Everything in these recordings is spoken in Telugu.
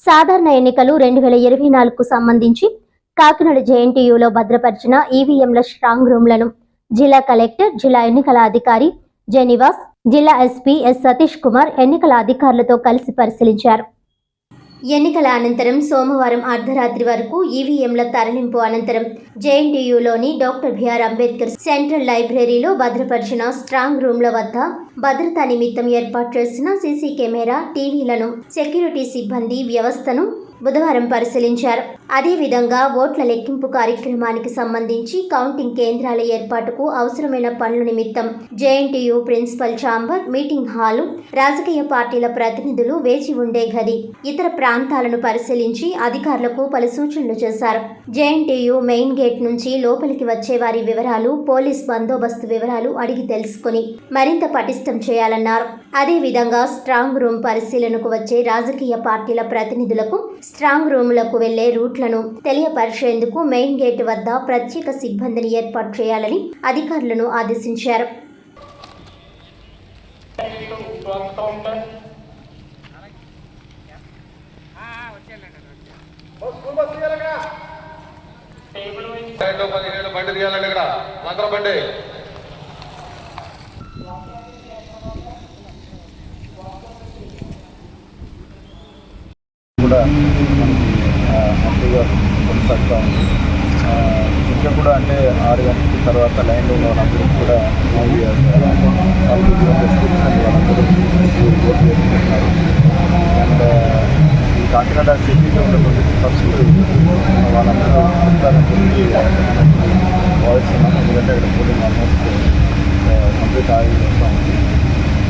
సాధారణ ఎన్నికలు రెండు వేల ఇరవై నాలుగుకు సంబంధించి కాకినాడ జేఎన్టీయూలో భద్రపరిచిన ఈవీఎంల స్ట్రాంగ్ రూమ్లను జిల్లా కలెక్టర్ జిల్లా ఎన్నికల అధికారి జెనివాస్ జిల్లా ఎస్పీ ఎస్ సతీష్ కుమార్ ఎన్నికల అధికారులతో కలిసి పరిశీలించారు. ఎన్నికల అనంతరం సోమవారం అర్ధరాత్రి వరకు ఈవీఎంల తరలింపు అనంతరం జేఎన్టీయూలోని డాక్టర్ బిఆర్ అంబేద్కర్ సెంట్రల్ లైబ్రరీలో భద్రపరిచిన స్ట్రాంగ్ రూమ్ల వద్ద భద్రతా నిమిత్తం ఏర్పాటు చేసిన సీసీ కెమెరా టీవీలను సెక్యూరిటీ సిబ్బంది వ్యవస్థను బుధవారం పరిశీలించారు. అదేవిధంగా ఓట్ల లెక్కింపు కార్యక్రమానికి సంబంధించి కౌంటింగ్ కేంద్రాల ఏర్పాటుకు అవసరమైన పనుల నిమిత్తం JNTU principal chamber meeting hall రాజకీయ పార్టీల ప్రతినిధులు వేచి ఉండే గది. ఇతర ప్రాంతాలను పరిశీలించి అధికారులకు పలు సూచనలు చేశారు. జేఎన్టీయూ మెయిన్ గేట్ నుంచి లోపలికి వచ్చే వారి వివరాలు పోలీస్ బందోబస్తు వివరాలు అడిగి తెలుసుకుని మరింత పటిష్టం చేయాలన్నారు. అదేవిధంగా స్ట్రాంగ్ రూమ్ పరిశీలనకు వచ్చే రాజకీయ పార్టీల ప్రతినిధులకు స్ట్రాంగ్ రూములకు వెళ్ళే రూట్లను తెలియపరిచేందుకు మెయిన్ గేట్ వద్ద ప్రత్యేక సిబ్బందిని ఏర్పాటు చేయాలని అధికారులను ఆదేశించారు. బండి తీయాలండి ఇక్కడ. బండి. కూడా మనకి హ్యాపీగా కొనసాగుతూ ఉంది ఇంకా కూడా అంటే ఆరు గంటల తర్వాత లైన్లో ఉన్న వాళ్ళందరికీ కూడా ఓట్ చేసుకుంటున్నారు అండ్ ఈ కాకినాడ సిటీలో ఉన్నటువంటి ఫస్ట్ వాళ్ళందరూ వస్తారని చెప్పి భావిస్తున్నాం ఎందుకంటే ఇక్కడ పోలింగ్ ఆల్మోస్ట్ కంప్లీట్ ఆగి వస్తూ ఉంది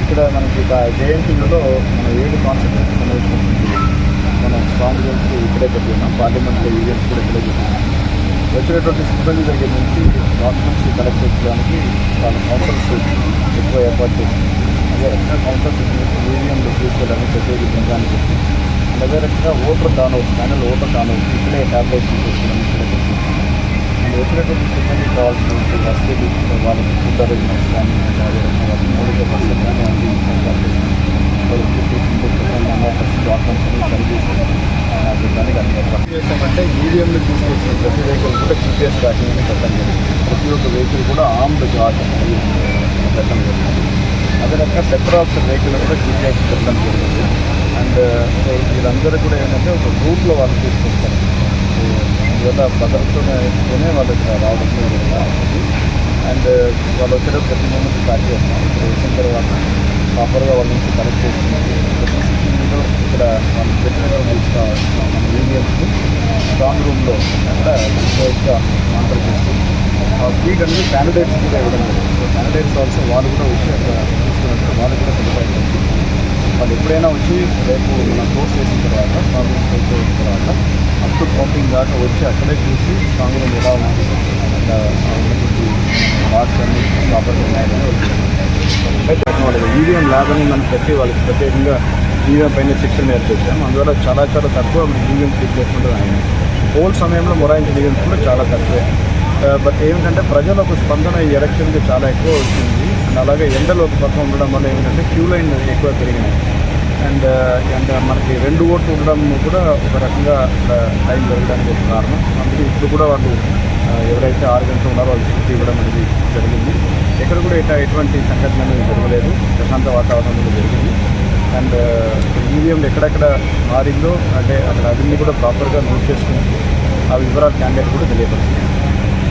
ఇక్కడ మనకి జేఎన్టీలో మన ఏడు కాన్సన్ట్రేషన్ సమావేశం మనం స్ట్రాంగ్ ఇక్కడే పెట్టినాం పార్లమెంట్లో ఈవెంట్స్ కూడా ఇక్కడే పెట్టినాం వచ్చినటువంటి సిబ్బంది దగ్గర నుంచి డాక్యుమెంట్స్ కలెక్ట్ చేయడానికి వాళ్ళ కౌంటర్స్ ఎక్కువ ఏర్పాటు చేసింది. అదే రకంగా కౌన్సిల్స్ ఈవీఎంలు తీసుకోవాలని ప్రత్యేక బృందాన్ని చెప్పి. అదే రకంగా voter download final voter download ఇక్కడే ట్యాబ్లెట్స్ చేసుకోవడం ఇక్కడే పెట్టి అండ్ వచ్చినటువంటి సిబ్బంది కావాల్సిన వసతి వాళ్ళకి ఫుడ్ అరేంజ్మెంట్స్ కానీ అదే రకంగా వాళ్ళకి మూలిక పర్సెంట్ కానీ అన్ని ఏర్పాటు చేసినాం చేసామంటే ఈవీఎంలు తీసుకొచ్చిన ప్రతి వెహికల్ కూడా జీపీఎస్ ట్రాకింగ్ అని పెట్టడం జరిగింది ప్రతి ఒక్క వెహికల్ కూడా ఆర్మ్డ్ గార్డ్ పెట్టడం జరిగింది అదే రకంగా సెక్టర్ ఆఫ్ వెహికల్ కూడా జీపీఎస్ పెట్టడం జరిగింది అండ్ వీళ్ళందరూ కూడా ఏంటంటే ఒక రూట్లో వాళ్ళు తీసుకొస్తారు సో అందువల్ల భద్రతనే వాళ్ళు ఇక్కడ రావడం జరుగుతుంది అండ్ వాళ్ళు వచ్చేటప్పుడు ప్రతి మూమెంట్ ట్రాక్ చేస్తాం ఇక్కడ వచ్చిన తర్వాత ప్రాపర్గా వాళ్ళ నుంచి కలెక్ట్ చేస్తుంది ప్రతి సిటీలో ఇక్కడ వాళ్ళు పెట్టినటువంటి మన యూనియన్స్కి స్ట్రాంగ్ రూమ్లో అక్కడ క్లోజ్గా మానిటర్ చేస్తూ ఆ ఫీడ్ అనేది క్యాండిడేట్స్ కూడా ఇవ్వడం లేదు. క్యాండిడేట్స్ ఆల్సో వాళ్ళు కూడా వచ్చి అక్కడ తీసుకున్నట్టు వాళ్ళు కూడా సదుపాయం వాళ్ళు ఎప్పుడైనా వచ్చి రేపు మన కోర్స్ చేసిన తర్వాత స్ట్రాంగ్ రూమ్ కోర్స్ చేసిన తర్వాత అప్ టు దాకా వచ్చి అక్కడే చూసి స్ట్రాంగ్ రూమ్ ఎలా ఉంది అక్కడ ఉన్నటువంటి అన్ని ప్రాపర్గా ఉన్నాయని వాళ్ళు వాళ్ళకి ఈవీఎం ల్యాబ్ అని మనం ప్రతి వాళ్ళకి ప్రత్యేకంగా ఈవీఎం పైన శిక్షణ నేర్పించాం అందువల్ల చాలా చాలా తక్కువ ఈవీఎం ఫిట్ చేసుకుంటారు ఆయన పోల్ సమయంలో మొరాయించిన ఈవీఎంస్ కూడా చాలా తక్కువే. బట్ ఏమిటంటే ప్రజలకు స్పందన ఈ ఎలక్షన్కి చాలా ఎక్కువ వచ్చింది. అండ్ అలాగే ఎండలు ఒక పక్క ఉండడం వల్ల ఏమిటంటే క్యూ లైన్ ఎక్కువ పెరిగినాయి అండ్ అండ్ మనకి రెండు ఓట్లు ఉండడం కూడా ఒక రకంగా టైం పెరగడానికి ఒక కారణం. అందుకే ఇప్పుడు కూడా వాళ్ళు ఎవరైతే ఆరు గంటలు ఉన్నారో వాళ్ళు స్కూటీ ఇవ్వడం అనేది జరిగింది. ఎక్కడ కూడా ఇట్లా ఎటువంటి సంఘటన అనేది జరగలేదు. ప్రశాంత వాతావరణం జరిగింది. అండ్ ఈవీఎంలు ఎక్కడెక్కడ మారిందో అంటే అక్కడ అవన్నీ కూడా ప్రాపర్గా నోట్ చేసుకుని ఆ వివరాలు క్యాండిడేట్ కూడా తెలియపరుస్తుంది.